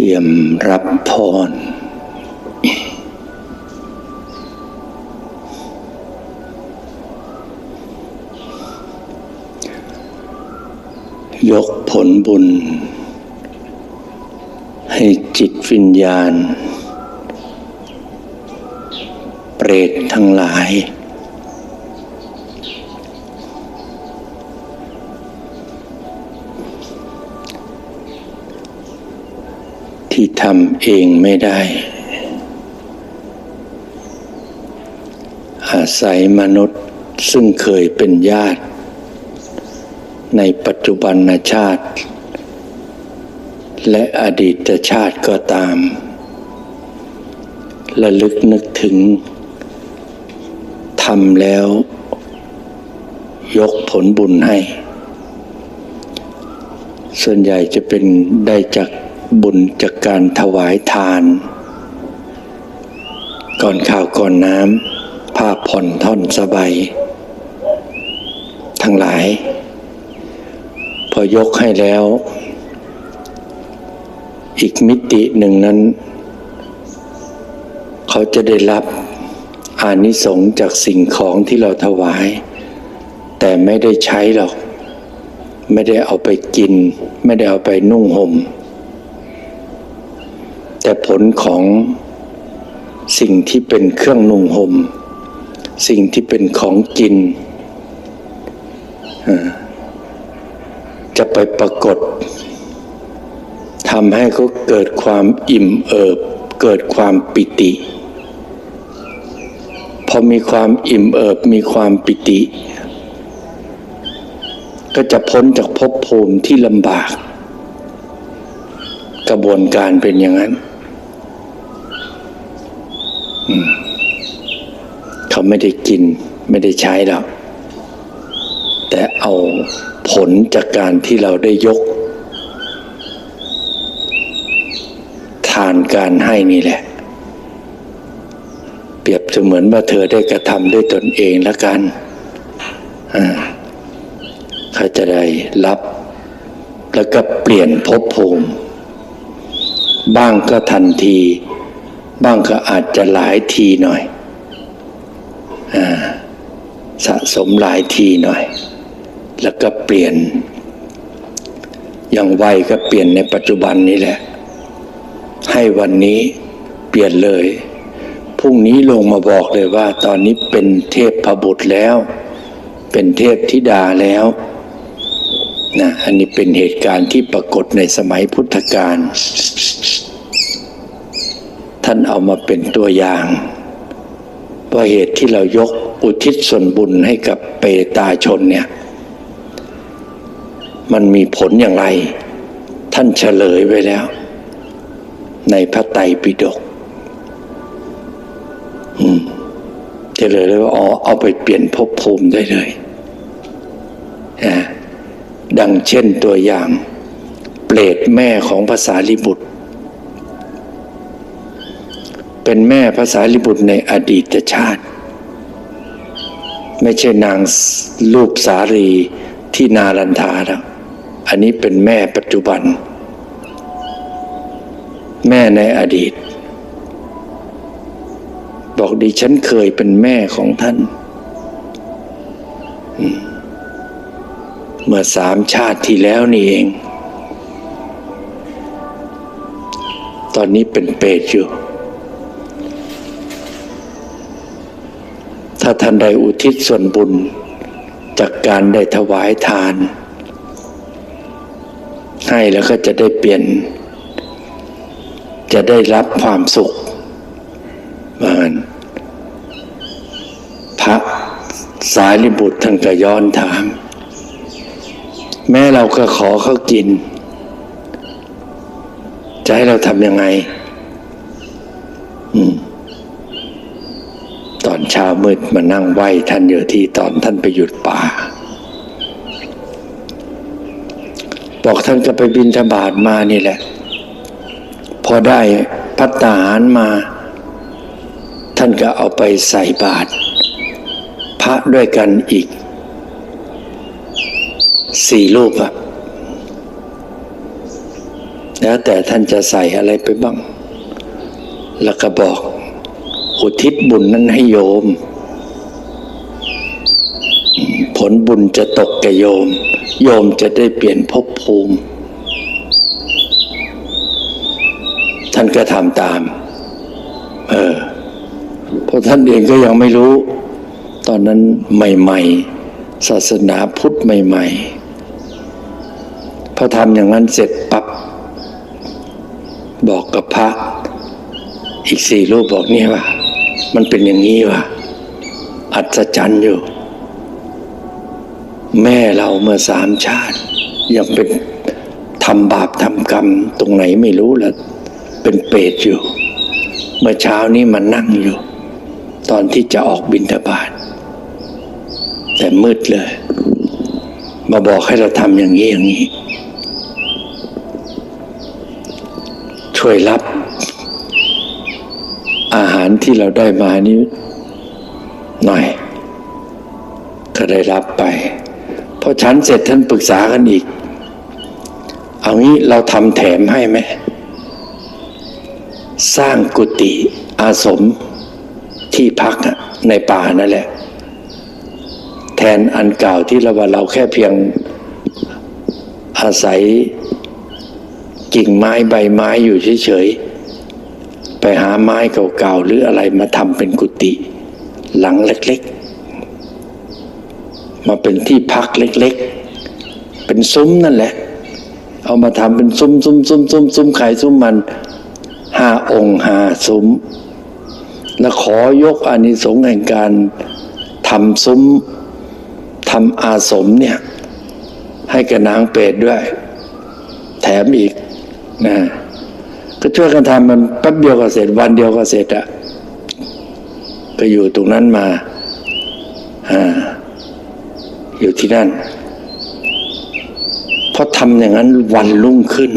เตรียมรับพร ยกผลบุญ ให้จิตวิญญาณ เปรตทั้งหลาย ที่ทำเองไม่ได้ อาศัยมนุษย์ซึ่งเคยเป็นญาติ ในปัจจุบันชาติ และอดีตชาติก็ตามระลึกนึกถึงทำแล้ว ยกผลบุญให้ ส่วนใหญ่จะเป็นได้จาก บุญจากการถวายทาน ก่อนข้าวก่อนน้ำผ้าผ่อนท่อนสบายทั้งหลาย พอยกให้แล้ว อีกมิติหนึ่งนั้น เขาจะได้รับอานิสงส์จากสิ่งของที่เราถวาย แต่ไม่ได้ใช้หรอก ไม่ได้เอาไปกิน ไม่ได้เอาไปนุ่งหม่ม แต่ผลของสิ่งที่เป็นเครื่องนุ่งหม่มสิ่งที่เป็นของกิน จะไปปรากฏทำให้เขาเกิดความอิ่มเอิบ เกิดความปิติ พอมีความอิ่มเอิบมีความปิติ ก็จะพ้นจากภพภูมิที่ลำบาก กระบวนการเป็นอย่างนั้น เขาไม่ได้กินไม่ได้ใช้แล้วแต่เอาผลจากการที่เราได้ยก ทานการให้นี่แหละ เปรียบเสมือนว่าเธอได้กระทำด้วยตนเองล้วกันเขาจะได้รับ แล้วก็เปลี่ยนภพภูมิ บ้างก็ทันที บ้างก็อาจจะหลายทีหน่อยอสะสมหลายทีหน่อย แล้วก็เปลี่ยน อย่างไวก็เปลี่ยนในปัจจุบันนี้แหละ ให้วันนี้เปลี่ยนเลยพรุ่งนี้ลงมาบอกเลยว่า ตอนนี้เป็นเทพพบุตรแล้ว เป็นเทพธิดาแล้วนะอันนี้เป็นเหตุการณ์ที่ปรากฏในสมัยพุทธกาล ท่านเอามาเป็นตัวอย่างว่าเหตุที่เรายกอุทิศส่วนบุญให้กับเปตาชนเนี่ย มันมีผลอย่างไร ท่านเฉลยไว้แล้ว ในพระไตรปิฎกอืมเฉลยเลยว่าอ๋อเอาไปเปลี่ยนภพภูมิได้เลยนะดังเช่นตัวอย่าง เปรตแม่ของภาษาลิบุตร เป็นแม่ภาษาลิบุตรในอดีตชาติ ไม่ใช่นางรูปสารีที่นาลันทาแล้วอันนี้เป็นแม่ปัจจุบัน แม่ในอดีต บอกดิฉันเคยเป็นแม่ของท่าน เมื่อสามชาติที่แล้วนี่เอง ตอนนี้เป็นเปรตอยู่าท่านได้อุทิศส่วนบุญ จากการได้ถวายทาน ให้แล้วก็จะได้เปลี่ยน จะได้รับความสุขเหมือนพระสายรีบุตรท่านก็ย้อนถาม แม่เราก็ขอเขากิน จะให้เราทำยังไง อืม ตอนเช้ามืดมานั่งไหว้ท่านอยู่ที่ตอนท่านไปหยุดป่า บอกท่านก็ไปบินธบาตมานี่แหละ พอได้พัตตาหารมา ท่านก็เอาไปใส่บาตรพระด้วยกันอีกสี่รูปอะแล้วแต่ท่านจะใส่อะไรไปบ้าง แล้วก็บอก อุทิศบุญนั้นให้โยม ผลบุญจะตกแก่โยม โยมจะได้เปลี่ยนภพภูมิ ท่านก็ทำตาม เออเพราะท่านเองก็ยังไม่รู้ ตอนนั้นใหม่ ๆ ศาสนาพุทธใหม่ ๆ พอทำอย่างนั้นเสร็จปับ๊บบอกกับพระอีกสี่รูปบอกเนี่ยว่า มันเป็นอย่างนี้ว่ะอัศจรรย์อยู่ แม่เราเมื่อสามชาติ ยังเป็นทำบาปทำกรรม ตรงไหนไม่รู้ล้วเป็นเปรตอยู่ เมื่อเช้านี้มันนั่งอยู่ ตอนที่จะออกบินทบาทแต่มืดเลย มาบอกให้เราทำอย่างนี้อย่างนี้ ช่วยรับ อาหารที่เราได้มานี้หน่อย ก็ได้รับไปพอฉันเสร็จท่านปรึกษากันอีก เอางี้เราทำแถมให้ไหม สร้างกุฏิอาสมที่พักในป่านั่นแหละ แทนอันเก่าที่เราว่าเราแค่เพียงอาศัยกิ่งไม้ใบไม้อยู่เฉยๆ ไปหาไม้เก่าๆหรืออะไรมาทำเป็นกุฏิหลังเล็กๆ มาเป็นที่พักเล็กๆ เป็นซุ้มนั่นแหละ เอามาทำเป็นซุ้มซุ้มซุ้มซุ้มซุ้มไข่ซุ้มมันห้าองค์ห้าซุ้ม แล้วขอยกอานิสงส์แห่งการทำซุ้มทำอาสมเนี่ย ให้กับนางเปรตด้วย แถมอีกนะ ก็ช่วยกันทำมันแป๊บเดียวก็เสร็จวันเดียวก็เสร็จอะก็อยู่ตรงนั้นมาอ่าอยู่ที่นั่นพอทำอย่างนั้นวันรุ่งขึ้น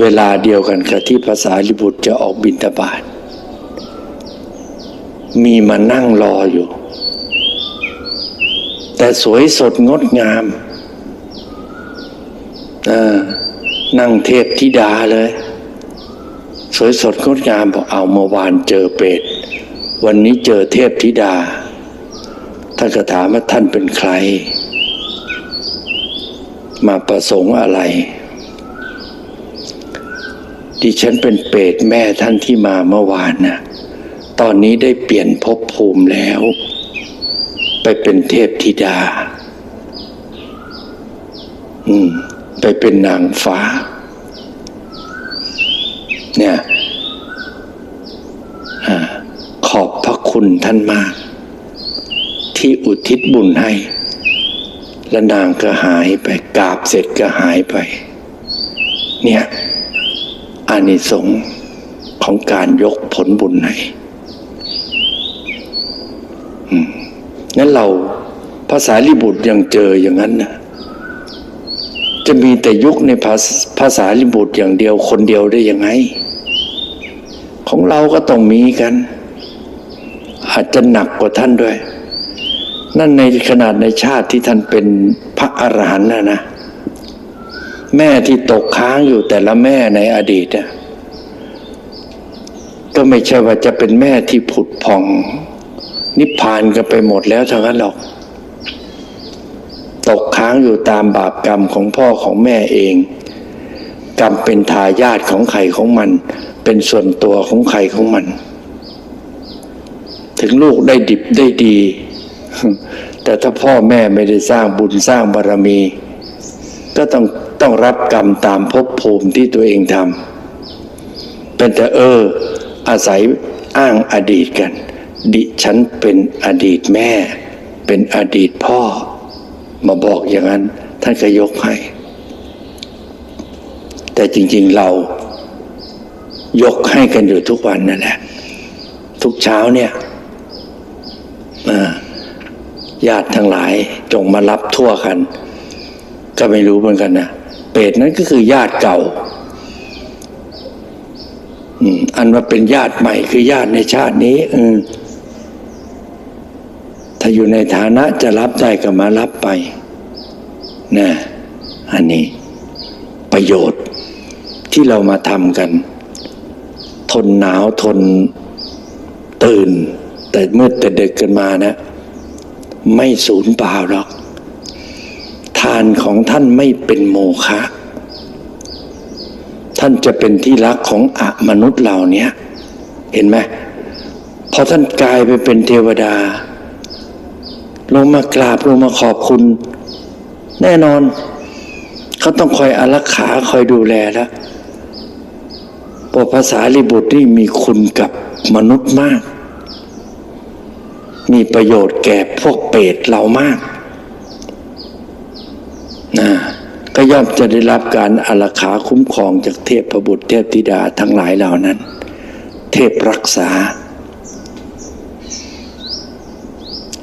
เวลาเดียวกันกับที่ภาษาลิบุตรจะออกบินตบาทมีมานั่งรออยู่ แต่สวยสดงดงามอ่า นั่งเทพธิดาเลย สวยสดงดงามบอกเอาเมื่อวานเจอเป็ดวันนี้เจอเทพธิดา ท่านก็ถามว่าท่านเป็นใคร มาประสงค์อะไร ดิฉันเป็นเปรตแม่ท่านที่มาเมื่อวานนะตอนนี้ได้เปลี่ยนภพภูมิแล้ว ไปเป็นเทพธิดา อืม ไปเป็นนางฟ้า เนี่ยอขอบพระคุณท่านมาก ที่อุทิศบุญให้ และนางก็หายไปกราบเสร็จก็หายไป เนี่ยอานิสงส์ของการยกผลบุญให้อืมงั้นเราภาษาลิบุตรยังเจออย่างนั้นนะ จะมีแต่ยุคในภาษภาษาลิบุตรอย่างเดียวคนเดียวได้ยังไง ของเราก็ต้องมีกัน อาจจะหนักกว่าท่านด้วย นั่นในขนาดในชาติที่ท่านเป็นพระอรหันต์นะนะ แม่ที่ตกค้างอยู่แต่ละแม่ในอดีตอะก็ไม่ใช่ว่าจะเป็นแม่ที่ผุดพอง นิพพานกันไปหมดแล้วทั้งนั้นหรอก ตกค้างอยู่ตามบาปกรรมของพ่อของแม่เอง กรรมเป็นทายาทของใครของมัน เป็นส่วนตัวของใครของมัน ถึงลูกได้ดิบได้ดี แต่ถ้าพ่อแม่ไม่ได้สร้างบุญสร้างบารมี ก็ต้องต้องรับกรรมตามภพภูมิที่ตัวเองทำเป็นแต่เออ อาศัยอ้างอดีตกัน ดิฉันเป็นอดีตแม่ เป็นอดีตพ่อ มาบอกอย่างนั้น ท่านก็ยกให้ แต่จริง ๆเรายกให้กันอยู่ทุกวันนั่นแหละทุกเช้าเนี่ยญาติทั้งหลายจงมารับทั่วกัน ก็ไม่รู้เหมือนกันนะเปรตนั้นก็คือญาติเก่าอันว่าเป็นญาติใหม่คือญาติในชาตินี้ อื ถ้าอยู่ในฐานะจะรับได้ก็มารับไปนะอันนี้ประโยชน์ที่เรามาทำกัน ทนหนาวทนตื่น แต่เมืดแต่เดึกกันมานะไม่สูญเปล่าหรอก ทานของท่านไม่เป็นโมฆะท่านจะเป็นที่รักของอะมนุษย์เหล่านี้เห็นไหมพอท่านกลายไปเป็นเทวดา ลงมากราบลงมาขอบคุณ แน่นอน เขาต้องคอยอารักขาคอยดูแลแล้วเพราะภาษาลิบุตรนี่มีคุณกับมนุษย์มาก มีประโยชน์แก่พวกเปรตเรามากนะก็ย่อมจะได้รับการอารักขาคุ้มครองจากเทพประบุตรเทพธิดาทั้งหลายเหล่านั้น เทพรักษา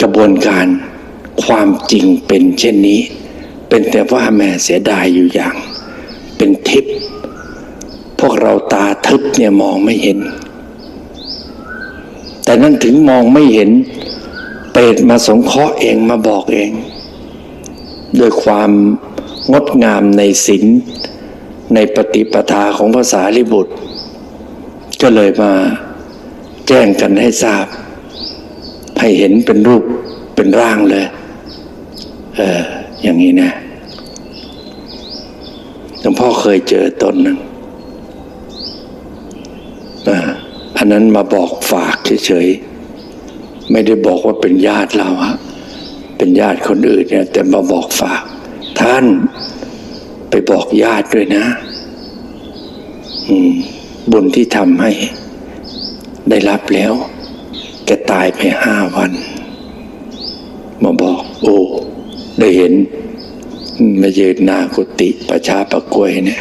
กระ บวนการความจริงเป็นเช่นนี้ เป็นแต่ว่าแม่เสียดายอยู่อย่าง เป็นทิพย์พวกเราตาทึบเนี่ยมองไม่เห็น แต่นั่นถึงมองไม่เห็น เปรตมาสงเคราะห์เองมาบอกเอง ด้วยความงดงามในศีลในปฏิปทาของภาษาลิบุตร ก็เลยมาแจ้งกันให้ทราบ ให้เห็นเป็นรูป เป็นร่างเลย เออ อย่างนี้นะหลวงพ่อเคยเจอตนนึงอ่าอันนั้นมาบอกฝากเฉยๆ ไม่ได้บอกว่าเป็นญาติเราอะเป็นญาติคนอื่นเนี่ย แต่มาบอกฝาก ท่านไปบอกญาติด้วยนะ อืม บุญที่ทำให้ได้รับแล้วแกตายไปห้าวัน มาบอก โอ้ ได้เห็น มายืนหน้ากุฏิประชาประกวยเนี่ย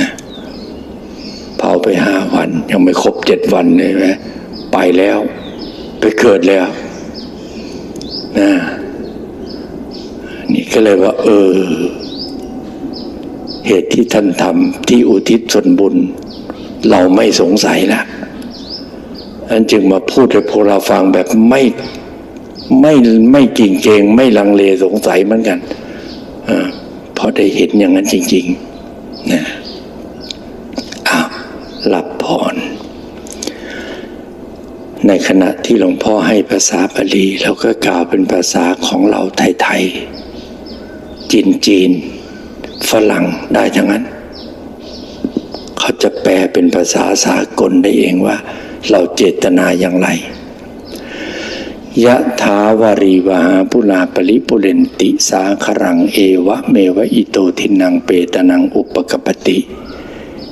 นะเผาไปห้าวัน ยังไม่ครบเจ็ดวันเลยไหมไปแล้ว ไปเกิดแล้วนะนี่ก็เลยว่า เออ เหตุที่ท่านทำที่อุทิศส่วนบุญ เราไม่สงสัยละอันจึงมาพูดให้พวกเราฟังแบบไม่ ไม่ไม่จริงเกงไม่ลังเลสงสัยเหมือนกันอาเพราะได้เห็นอย่างนั้นจริงๆนะอ้าวหลับพร ในขณะที่หลวงพ่อให้ภาษาบาลีเราก็กล่าวเป็นภาษาของเราไทยๆจีนจีนฝรั่งได้ทั้งนั้น เขาจะแปลเป็นภาษาสากลได้เองว่า เราเจตนาอย่างไร ยะถาวารีวหาปุนาปริปุเรนติสาครังเอวะเมวะอิโตทินังเปตนังอุปกปปติ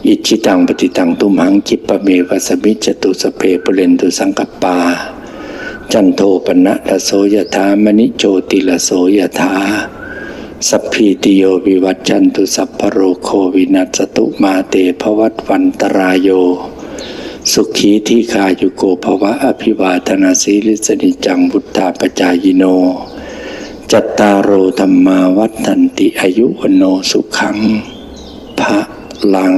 อิชิตังปฏิตังตุมหังจิปปะเมวะสมิจตุสเพปุเรนตุสังกปา จันโทปนะละโสยถามณิโจติละโสยถาสัพพีติโยวิวัจจันตุสัพพโรโควินัสตุมาเตภวัตวันตรายโย สุขีที่คายุโกภวะอภิวาทนาสีลิสนิจังบุตตาปจายโน จัตตารโอธรรมาวัฏันติอายุวโนสุขังพระลัง